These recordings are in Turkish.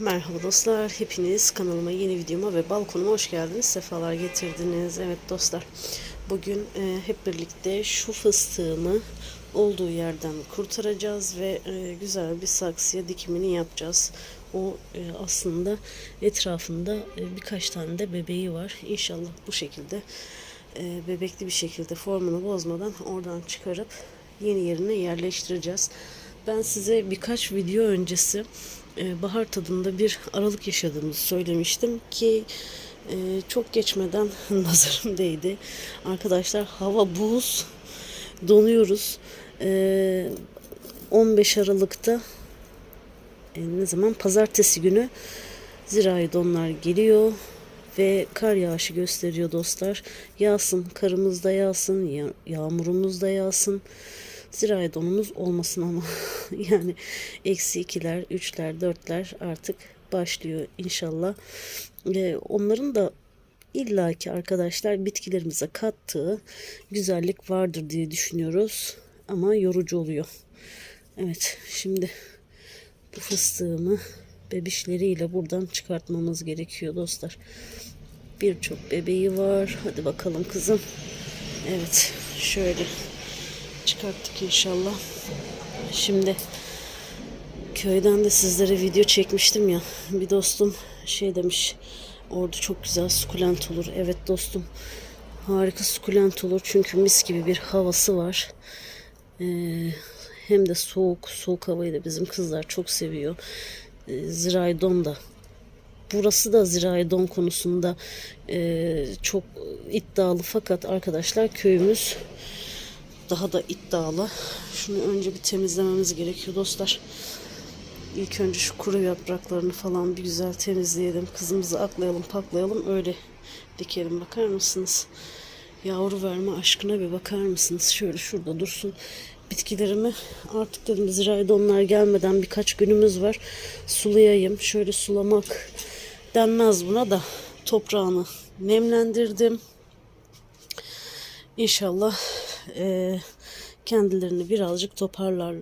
Merhaba dostlar, hepiniz kanalıma yeni videoma ve balkonuma hoş geldiniz, sefalar getirdiniz. Evet dostlar, bugün e, hep birlikte şu fıstığımı olduğu yerden kurtaracağız ve e, güzel bir saksıya dikimini yapacağız. O e, aslında etrafında e, birkaç tane de bebeği var. İnşallah bu şekilde e, bebekli bir şekilde formunu bozmadan oradan çıkarıp yeni yerine yerleştireceğiz. Ben size birkaç video öncesi e, bahar tadında bir aralık yaşadığımızı söylemiştim ki e, çok geçmeden nazarım değdi. Arkadaşlar hava buz, donuyoruz. E, 15 Aralık'ta e, ne zaman? Pazartesi günü zirai donlar geliyor ve kar yağışı gösteriyor dostlar. Yağsın, karımız da yağsın, ya- yağmurumuz da yağsın. Zirai donumuz olmasın ama yani eksi ikiler, üçler, dörtler artık başlıyor inşallah. Ee, onların da illaki arkadaşlar bitkilerimize kattığı güzellik vardır diye düşünüyoruz. Ama yorucu oluyor. Evet şimdi bu fıstığımı bebişleriyle buradan çıkartmamız gerekiyor dostlar. Birçok bebeği var. Hadi bakalım kızım. Evet şöyle çıkarttık inşallah. Şimdi köyden de sizlere video çekmiştim ya. Bir dostum şey demiş. Orada çok güzel sukulent olur. Evet dostum. Harika sukulent olur. Çünkü mis gibi bir havası var. Ee, hem de soğuk. Soğuk havayı da bizim kızlar çok seviyor. Ee, Ziraydon da burası da zirai don konusunda e, çok iddialı fakat arkadaşlar köyümüz daha da iddialı. Şunu önce bir temizlememiz gerekiyor dostlar. İlk önce şu kuru yapraklarını falan bir güzel temizleyelim. Kızımızı aklayalım, paklayalım. Öyle dikelim. Bakar mısınız? Yavru verme aşkına bir bakar mısınız? Şöyle şurada dursun. Bitkilerimi artık dedim zirai donlar gelmeden birkaç günümüz var. Sulayayım. Şöyle sulamak denmez buna da toprağını nemlendirdim. İnşallah eee, kendilerini birazcık toparlar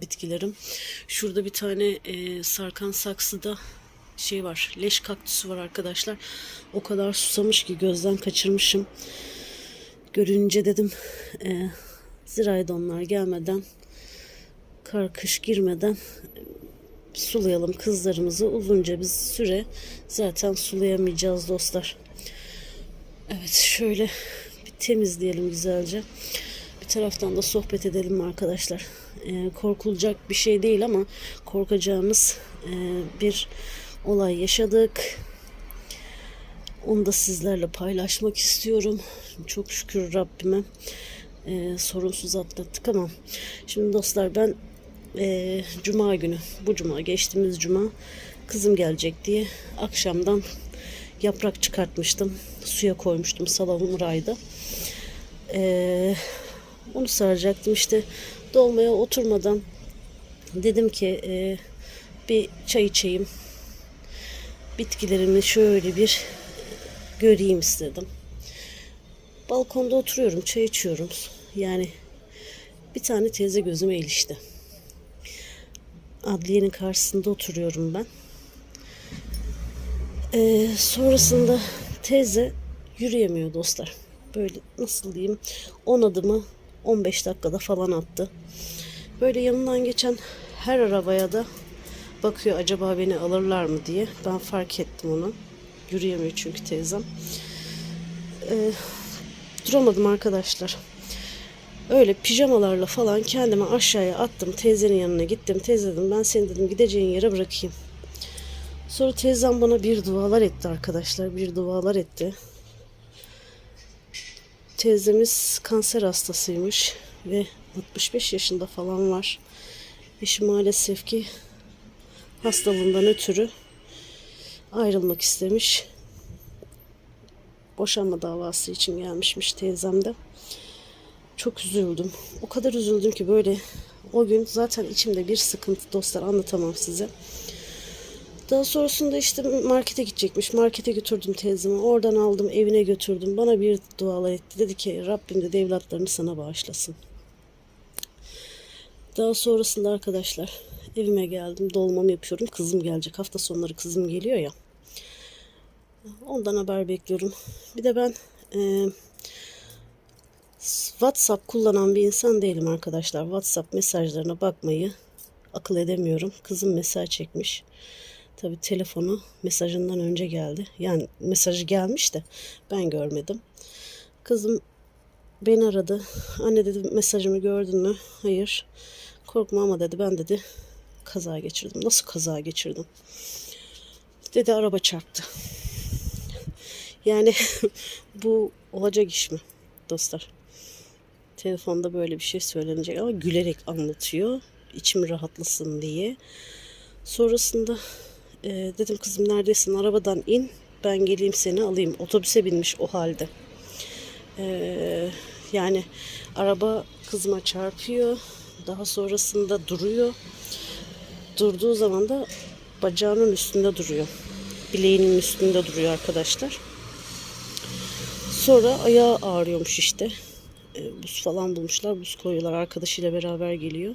bitkilerim. Şurada bir tane eee, sarkan saksıda şey var. Leş kaktüsü var arkadaşlar. O kadar susamış ki gözden kaçırmışım. Görünce dedim eee ziraydonlar gelmeden kar kış girmeden sulayalım kızlarımızı uzunca bir süre zaten sulayamayacağız dostlar. Evet şöyle temizleyelim güzelce. Bir taraftan da sohbet edelim arkadaşlar. Ee, korkulacak bir şey değil ama korkacağımız e, bir olay yaşadık. Onu da sizlerle paylaşmak istiyorum. Çok şükür Rabbime e, sorunsuz atlattık ama şimdi dostlar ben e, cuma günü bu cuma geçtiğimiz cuma kızım gelecek diye akşamdan yaprak çıkartmıştım. Suya koymuştum salamın rayda. E, onu saracaktım işte dolmaya oturmadan dedim ki e, bir çay içeyim. Bitkilerimi şöyle bir göreyim istedim. Balkonda oturuyorum, çay içiyorum. Yani bir tane teyze gözüme ilişti. Adliyenin karşısında oturuyorum ben. Ee, sonrasında teyze yürüyemiyor dostlar. Böyle nasıl diyeyim 10 adımı 15 dakikada falan attı. Böyle yanından geçen her arabaya da bakıyor acaba beni alırlar mı diye. Ben fark ettim onu. Yürüyemiyor çünkü teyzem. Ee, duramadım arkadaşlar. Öyle pijamalarla falan kendimi aşağıya attım. Teyzenin yanına gittim. Teyze dedim ben seni dedim gideceğin yere bırakayım. Sonra teyzem bana bir dualar etti arkadaşlar. Bir dualar etti. Teyzemiz kanser hastasıymış ve 65 yaşında falan var. Eşi maalesef ki hastalığından ötürü ayrılmak istemiş. Boşanma davası için gelmişmiş teyzem de. Çok üzüldüm. O kadar üzüldüm ki böyle o gün zaten içimde bir sıkıntı dostlar anlatamam size. Daha sonrasında işte markete gidecekmiş. Markete götürdüm teyzemi. Oradan aldım evine götürdüm. Bana bir dualar etti. Dedi ki Rabbim de evlatlarını sana bağışlasın. Daha sonrasında arkadaşlar Evime geldim. Dolmamı yapıyorum. Kızım gelecek. Hafta sonları kızım geliyor ya. Ondan haber bekliyorum. Bir de ben e, WhatsApp kullanan bir insan değilim arkadaşlar. WhatsApp mesajlarına bakmayı akıl edemiyorum. Kızım mesaj çekmiş. Tabi telefonu mesajından önce geldi. Yani mesajı gelmiş de ben görmedim. Kızım beni aradı. Anne dedi mesajımı gördün mü? Hayır. Korkma ama dedi ben dedi kaza geçirdim. Nasıl kaza geçirdim? Dedi araba çarptı. Yani bu olacak iş mi dostlar? Telefonda böyle bir şey söylenecek ama gülerek anlatıyor. İçim rahatlasın diye. Sonrasında e, dedim kızım neredesin? Arabadan in. Ben geleyim seni alayım. Otobüse binmiş o halde. E, yani araba kızıma çarpıyor. Daha sonrasında duruyor. Durduğu zaman da bacağının üstünde duruyor. Bileğinin üstünde duruyor arkadaşlar. Sonra ayağı ağrıyormuş işte. E, buz falan bulmuşlar. Buz koyuyorlar. Arkadaşıyla beraber geliyor.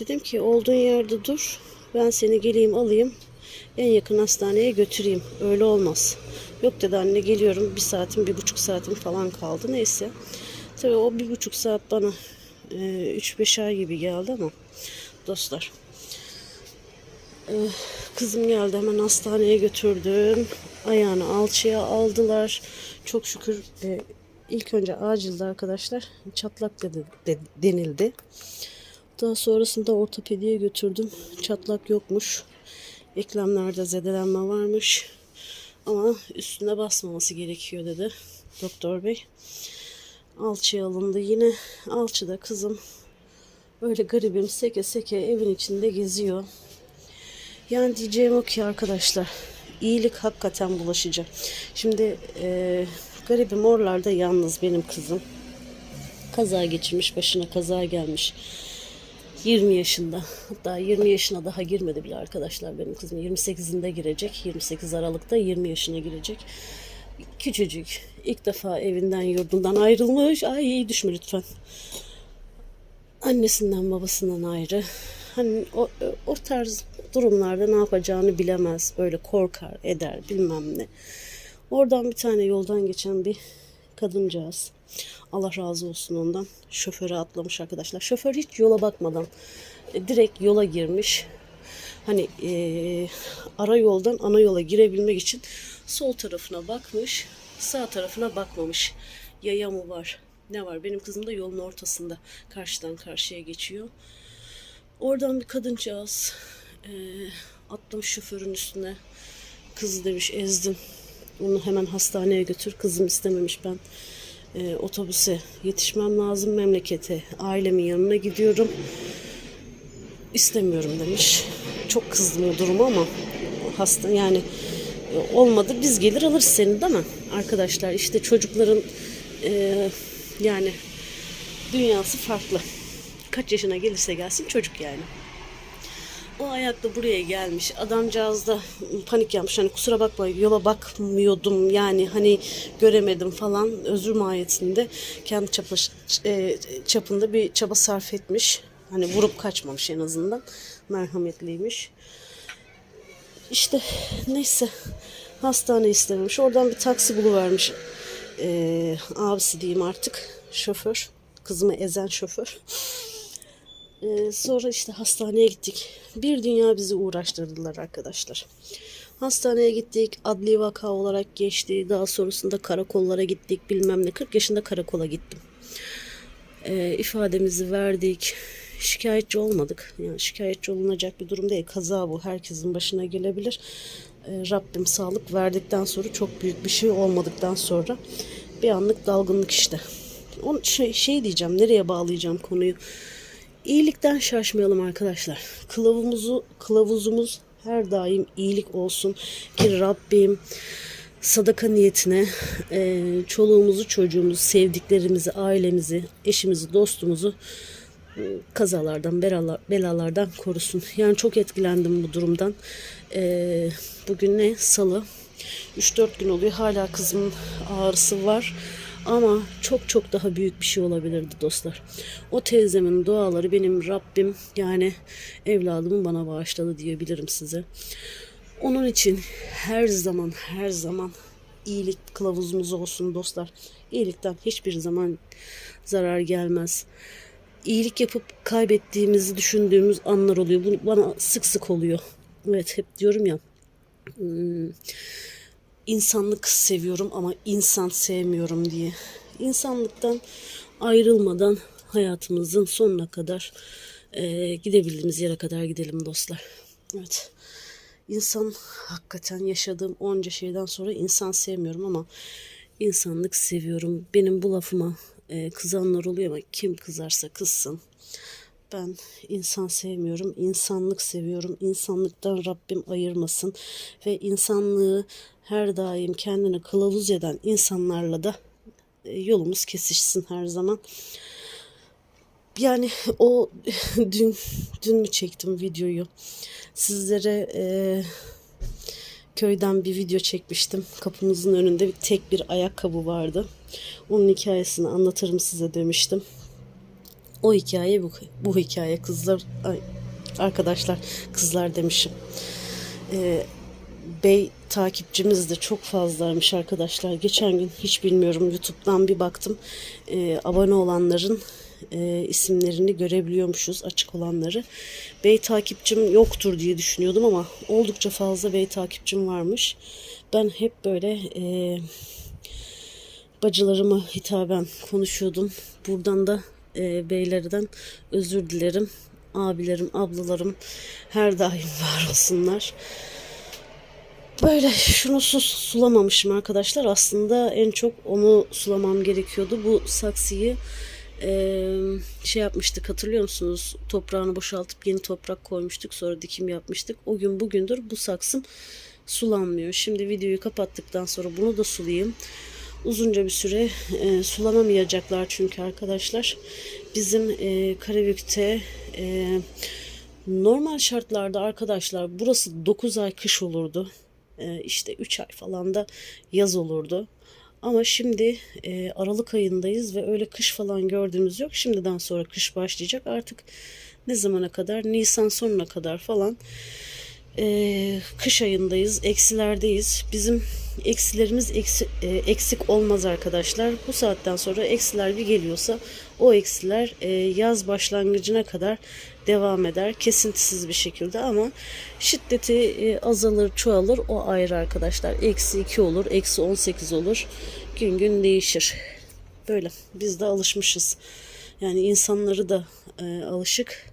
Dedim ki olduğun yerde dur. Ben seni geleyim alayım. En yakın hastaneye götüreyim. Öyle olmaz. Yok dedi anne geliyorum. Bir saatim, bir buçuk saatim falan kaldı. Neyse. Tabii o bir buçuk saat bana e, üç beş ay gibi geldi ama dostlar. e, kızım geldi hemen hastaneye götürdüm. Ayağını alçıya aldılar. Çok şükür e, ilk önce acilde arkadaşlar çatlak dedi, de- denildi. Daha sonrasında ortopediye götürdüm. Çatlak yokmuş. Eklemlerde zedelenme varmış. Ama üstüne basmaması gerekiyor dedi doktor bey. Alçıya alındı. Yine alçıda kızım öyle garibim seke seke evin içinde geziyor. Yani diyeceğim o ki arkadaşlar iyilik hakikaten bulaşıcı. Şimdi e, garibim oralarda yalnız benim kızım. Kaza geçirmiş başına kaza gelmiş. 20 yaşında. Hatta 20 yaşına daha girmedi bile arkadaşlar benim kızım. 28'inde girecek. 28 Aralık'ta 20 yaşına girecek. Küçücük. İlk defa evinden yurdundan ayrılmış. Ay düşme lütfen. Annesinden babasından ayrı. Hani o, o tarz durumlarda ne yapacağını bilemez. Böyle korkar eder bilmem ne. Oradan bir tane yoldan geçen bir kadıncağız. Allah razı olsun ondan. Şoföre atlamış arkadaşlar. Şoför hiç yola bakmadan e, direkt yola girmiş. Hani e, ara yoldan ana yola girebilmek için sol tarafına bakmış, sağ tarafına bakmamış. Yaya mı var? Ne var? Benim kızım da yolun ortasında karşıdan karşıya geçiyor. Oradan bir kadıncağız e, atlamış şoförün üstüne. Kız demiş ezdim. Onu hemen hastaneye götür. Kızım istememiş ben e, otobüse yetişmem lazım memlekete. Ailemin yanına gidiyorum. İstemiyorum demiş. Çok kızdım o duruma ama hasta yani olmadı biz gelir alırız seni değil mi? Arkadaşlar işte çocukların e, yani dünyası farklı. Kaç yaşına gelirse gelsin çocuk yani. O ayakta buraya gelmiş. Adamcağız da panik yapmış. Hani kusura bakma yola bakmıyordum yani hani göremedim falan. Özür mahiyetinde kendi çapa, e, çapında bir çaba sarf etmiş. Hani vurup kaçmamış en azından. Merhametliymiş. İşte neyse hastane istememiş. Oradan bir taksi buluvermiş. Ee, abisi diyeyim artık. Şoför. Kızımı ezen şoför. Ee, sonra işte hastaneye gittik. Bir dünya bizi uğraştırdılar arkadaşlar. Hastaneye gittik. Adli vaka olarak geçti. Daha sonrasında karakollara gittik. Bilmem ne. 40 yaşında karakola gittim. Ee, ifademizi verdik. Şikayetçi olmadık. Yani şikayetçi olunacak bir durum değil. Kaza bu. Herkesin başına gelebilir. Ee, Rabbim sağlık verdikten sonra çok büyük bir şey olmadıktan sonra bir anlık dalgınlık işte. On, şey, şey diyeceğim. Nereye bağlayacağım konuyu? İyilikten şaşmayalım arkadaşlar. Kılavuzumuzu, kılavuzumuz her daim iyilik olsun ki Rabbim sadaka niyetine e, çoluğumuzu, çocuğumuzu, sevdiklerimizi, ailemizi, eşimizi, dostumuzu e, kazalardan, belalar, belalardan korusun. Yani çok etkilendim bu durumdan. E, bugün ne? Salı. 3-4 gün oluyor. Hala kızımın ağrısı var. Ama çok çok daha büyük bir şey olabilirdi dostlar. O teyzemin duaları benim Rabbim yani evladımın bana bağışladı diyebilirim size. Onun için her zaman her zaman iyilik kılavuzumuz olsun dostlar. İyilikten hiçbir zaman zarar gelmez. İyilik yapıp kaybettiğimizi düşündüğümüz anlar oluyor. Bu bana sık sık oluyor. Evet hep diyorum ya hmm, insanlık seviyorum ama insan sevmiyorum diye. İnsanlıktan ayrılmadan hayatımızın sonuna kadar e, gidebildiğimiz yere kadar gidelim dostlar. Evet. İnsan hakikaten yaşadığım onca şeyden sonra insan sevmiyorum ama insanlık seviyorum. Benim bu lafıma e, kızanlar oluyor ama kim kızarsa kızsın. Ben insan sevmiyorum, insanlık seviyorum. İnsanlıktan Rabbim ayırmasın ve insanlığı her daim kendine kılavuz eden insanlarla da e, yolumuz kesişsin her zaman. Yani o dün dün mü çektim videoyu? Sizlere e, köyden bir video çekmiştim. Kapımızın önünde bir tek bir ayakkabı vardı. Onun hikayesini anlatırım size demiştim. O hikaye bu, bu hikaye kızlar ay, arkadaşlar kızlar demişim. Ee, bey takipçimiz de çok fazlaymış arkadaşlar. Geçen gün hiç bilmiyorum YouTube'dan bir baktım. Ee, abone olanların e, isimlerini görebiliyormuşuz açık olanları. Bey takipçim yoktur diye düşünüyordum ama oldukça fazla bey takipçim varmış. Ben hep böyle e, bacılarıma hitaben konuşuyordum. Buradan da e, beylerden özür dilerim. Abilerim, ablalarım her daim var olsunlar. Böyle şunu su sulamamışım arkadaşlar. Aslında en çok onu sulamam gerekiyordu. Bu saksıyı e, şey yapmıştık hatırlıyor musunuz? Toprağını boşaltıp yeni toprak koymuştuk. Sonra dikim yapmıştık. O gün bugündür bu saksım sulanmıyor. Şimdi videoyu kapattıktan sonra bunu da sulayayım. Uzunca bir süre e, sulanamayacaklar çünkü arkadaşlar. Bizim e, Karabük'te e, normal şartlarda arkadaşlar burası 9 ay kış olurdu. E, işte 3 ay falan da yaz olurdu. Ama şimdi e, Aralık ayındayız ve öyle kış falan gördüğümüz yok. Şimdiden sonra kış başlayacak. Artık ne zamana kadar? Nisan sonuna kadar falan e, kış ayındayız. Eksilerdeyiz. Bizim eksilerimiz eksi, e, eksik olmaz arkadaşlar. Bu saatten sonra eksiler bir geliyorsa o eksiler e, yaz başlangıcına kadar devam eder kesintisiz bir şekilde ama şiddeti e, azalır çoğalır o ayrı arkadaşlar eksi 2 olur eksi 18 olur gün gün değişir böyle biz de alışmışız yani insanları da e, alışık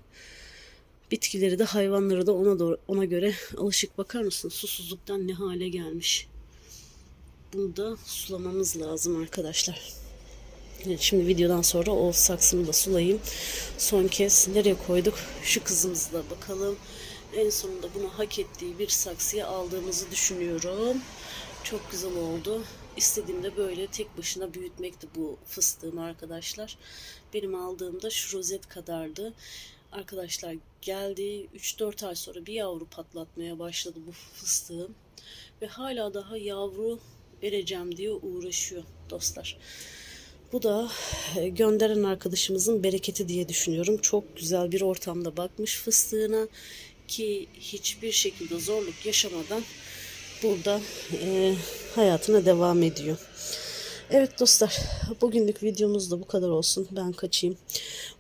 bitkileri de hayvanları da ona doğru, ona göre alışık bakar mısın susuzluktan ne hale gelmiş bunu da sulamamız lazım arkadaşlar Evet, şimdi videodan sonra o saksımı da sulayayım. Son kez nereye koyduk? Şu kızımızı da bakalım. En sonunda bunu hak ettiği bir saksıya aldığımızı düşünüyorum. Çok güzel oldu. İstediğimde böyle tek başına büyütmekti bu fıstığım arkadaşlar. Benim aldığımda şu rozet kadardı. Arkadaşlar geldi 3-4 ay sonra bir yavru patlatmaya başladı bu fıstığım. Ve hala daha yavru vereceğim diye uğraşıyor dostlar. Bu da e, gönderen arkadaşımızın bereketi diye düşünüyorum. Çok güzel bir ortamda bakmış fıstığına ki hiçbir şekilde zorluk yaşamadan burada e, hayatına devam ediyor. Evet dostlar bugünlük videomuz da bu kadar olsun. Ben kaçayım.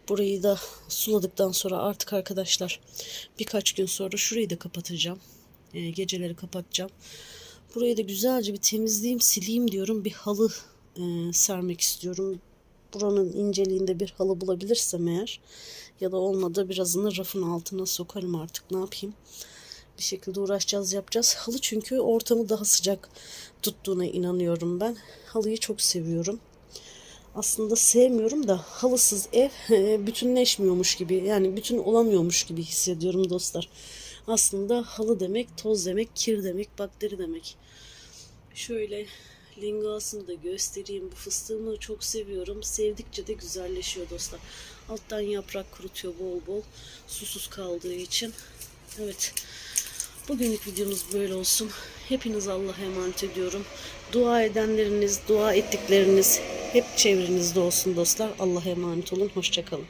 Burayı da suladıktan sonra artık arkadaşlar birkaç gün sonra şurayı da kapatacağım. E, geceleri kapatacağım. Burayı da güzelce bir temizleyeyim sileyim diyorum. Bir halı e, sermek istiyorum. Buranın inceliğinde bir halı bulabilirsem eğer ya da olmadı birazını rafın altına sokarım artık ne yapayım. Bir şekilde uğraşacağız yapacağız. Halı çünkü ortamı daha sıcak tuttuğuna inanıyorum ben. Halıyı çok seviyorum. Aslında sevmiyorum da halısız ev bütünleşmiyormuş gibi yani bütün olamıyormuş gibi hissediyorum dostlar. Aslında halı demek toz demek, kir demek, bakteri demek. Şöyle lingasını da göstereyim. Bu fıstığımı çok seviyorum. Sevdikçe de güzelleşiyor dostlar. Alttan yaprak kurutuyor bol bol. Susuz kaldığı için. Evet. Bugünlük videomuz böyle olsun. Hepiniz Allah'a emanet ediyorum. Dua edenleriniz, dua ettikleriniz hep çevrenizde olsun dostlar. Allah'a emanet olun. Hoşçakalın.